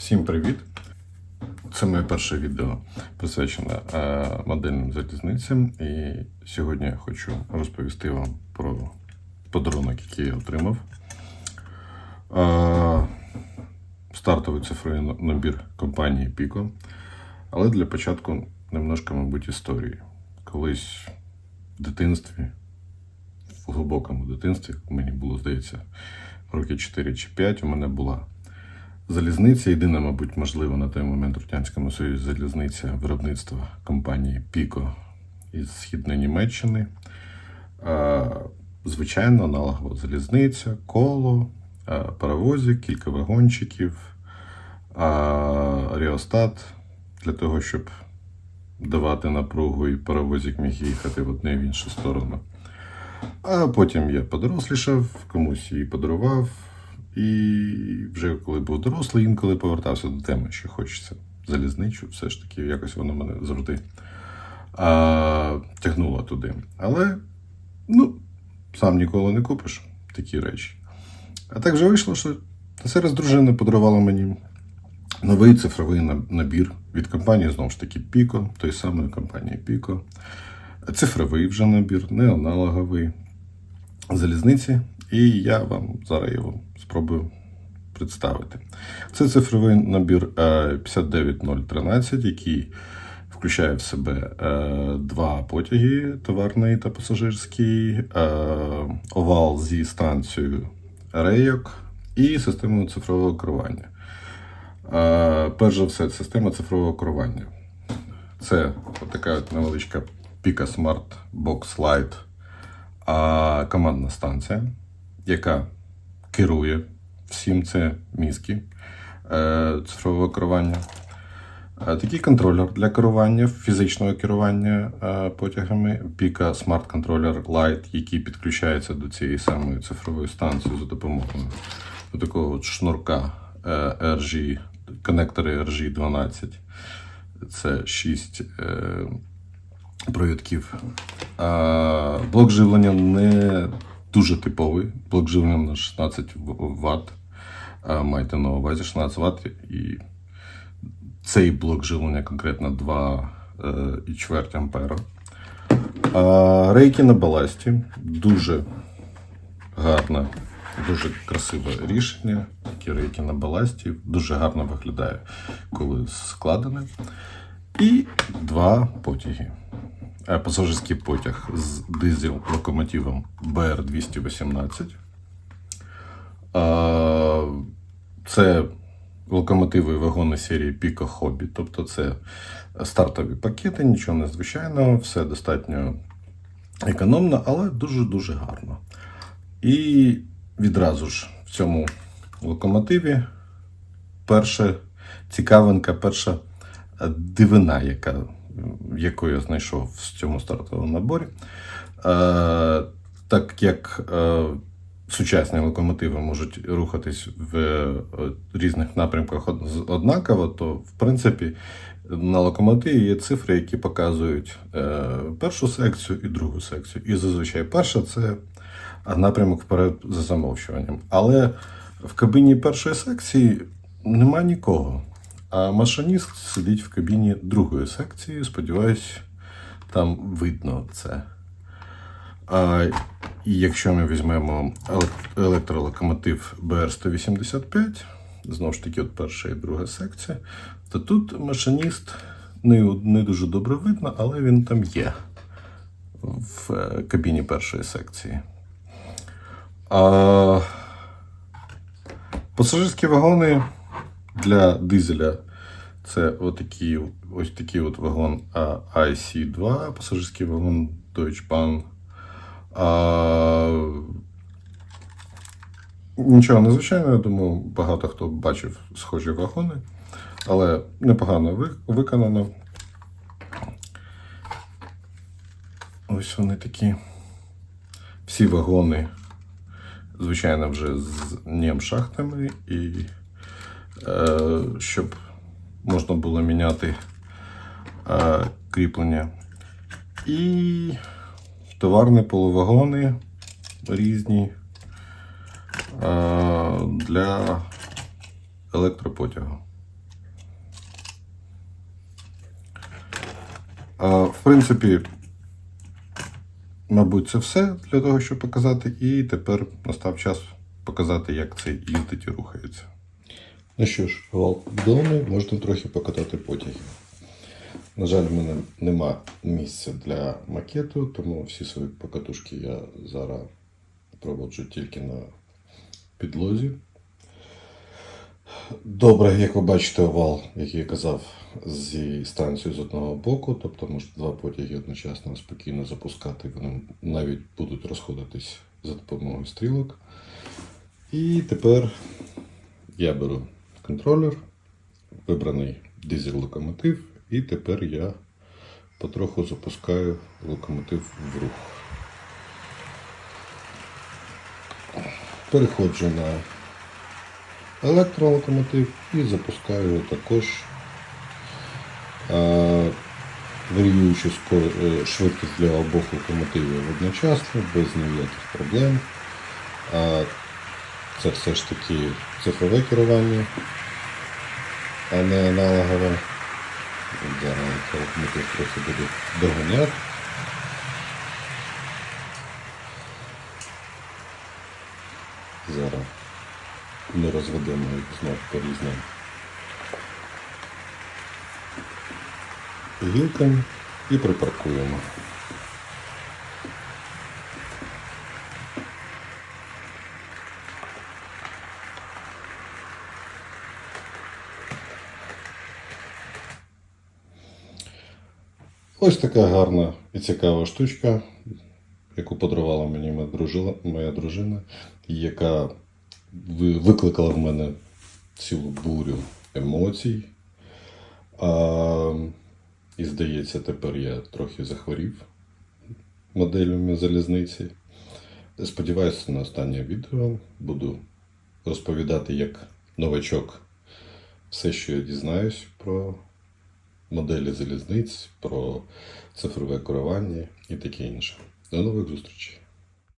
Всім привіт! Це моє перше відео присвячене е, модельним залізницям. І сьогодні я хочу розповісти вам про подарунок, який я отримав. Е, стартовий цифровий набір компанії Pico. Але для початку немножко, мабуть, історії. Колись в дитинстві, в глибокому дитинстві, мені було, здається, роки 4 чи 5, у мене була залізниця. Єдина, мабуть, можливо, на той момент в Радянському Союзі залізниця виробництва компанії Pico із Східної Німеччини. Звичайно, аналогова залізниця, коло, паровозик, кілька вагончиків, ріостат для того, щоб давати напругу і паровозик міг їхати в одну і в іншу сторону. А потім я подорослішав, комусь її подарував. І вже коли був дорослий, інколи повертався до теми, що хочеться залізничу, все ж таки, якось воно мене завжди а, тягнуло туди. Але, ну, сам ніколи не купиш такі речі. А так вже вийшло, що зараз дружина подарувала мені новий цифровий набір від компанії, знову ж таки, Pico, той самої компанії Pico. Цифровий вже набір, не аналоговий залізниці, і я вам зараз його спробую представити. Це цифровий набір е, 59013, який включає в себе е, два потяги: товарний та пасажирський, е, овал зі станцією рейок і системою цифрового керування. Е, Перш за все, система цифрового керування. Це така невеличка Pica Smart Box Lite командна станція, яка керує всім це мізки е, цифрового керування. Е, Такий контролер для керування, фізичного керування е, потягами Smart Controller Lite, який підключається до цієї самої цифрової станції за допомогою до такого от шнурка RG, коннектори RG12. Це 6 е, провідків. Блок живлення не дуже типовий. Блок живлення на 16 Вт. Майте на увазі 16 Вт. І цей блок живлення конкретно 2,4 ампера. А, рейки на баласті. Дуже гарне, дуже красиве рішення. Такі рейки на баласті. Дуже гарно виглядає, коли складене. І два потяги. Е, Пасажирський потяг з дизель локомотивом БР-218. Е, Це локомотиви вагони серії Pico Hobby. Тобто це стартові пакети, нічого незвичайного, все достатньо економно, але дуже-дуже гарно. І відразу ж в цьому локомотиві перша цікавинка, перша дивина, яка, яку я знайшов в цьому стартовому наборі. Е, так як е, сучасні локомотиви можуть рухатись в е, різних напрямках однаково, то в принципі на локомотиві є цифри, які показують першу секцію і другу секцію. І зазвичай перша це напрямок вперед за замовчуванням. Але в кабіні першої секції нема нікого. А машиніст сидить в кабіні другої секції. Сподіваюсь, там видно це. А, якщо ми візьмемо електролокомотив БР-185, знову ж таки, от перша і друга секція, то тут машиніст не, не дуже добре видно, але він там є в е, кабіні першої секції. А, пасажирські вагони для дизеля це отакі, ось такий от вагон IC2, пасажирський вагон Deutsche Bahn. А, нічого незвичайного, я думаю, багато хто бачив схожі вагони, але непогано виконано. Ось вони такі. Всі вагони, звичайно, вже з нєм-шахтами, і е, щоб можна було міняти е, кріплення. І товарні полувагони різні е, для електропотягу. Е, в принципі, Мабуть, це все для того, щоб показати, і тепер настав час показати, як це їздить і рухається. Ну що ж, вал вдома, можна трохи покатати потяги. На жаль, в мене нема місця для макету, тому всі свої покатушки я зараз проводжу тільки на підлозі. Добре, як ви бачите, овал, як я казав, зі станцією з одного боку, тобто можна два потяги одночасно спокійно запускати, вони навіть будуть розходитись за допомогою стрілок. І тепер я беру контролер, вибраний дизель локомотив, і тепер я потроху запускаю локомотив в рух. Переходжу на електролокомотив і запускаю також, варіюючи е, швидкість для обох локомотивів одночасно, без ніяких проблем. Це все ж таки цифрове керування, а не аналогове. Зараз локомотив трохи буде доганяти. Зараз ми розведемо їх знов по різним гілкам і припаркуємо. Ось така гарна і цікава штучка, яку подарувала мені моя дружина, моя дружина, яка викликала в мене цілу бурю емоцій. А, і здається, тепер я трохи захворів моделями залізниці. Сподіваюся, на останнє відео буду розповідати як новачок все, що я дізнаюсь про моделі залізниць, про цифрове керування і таке інше. До нових зустрічей!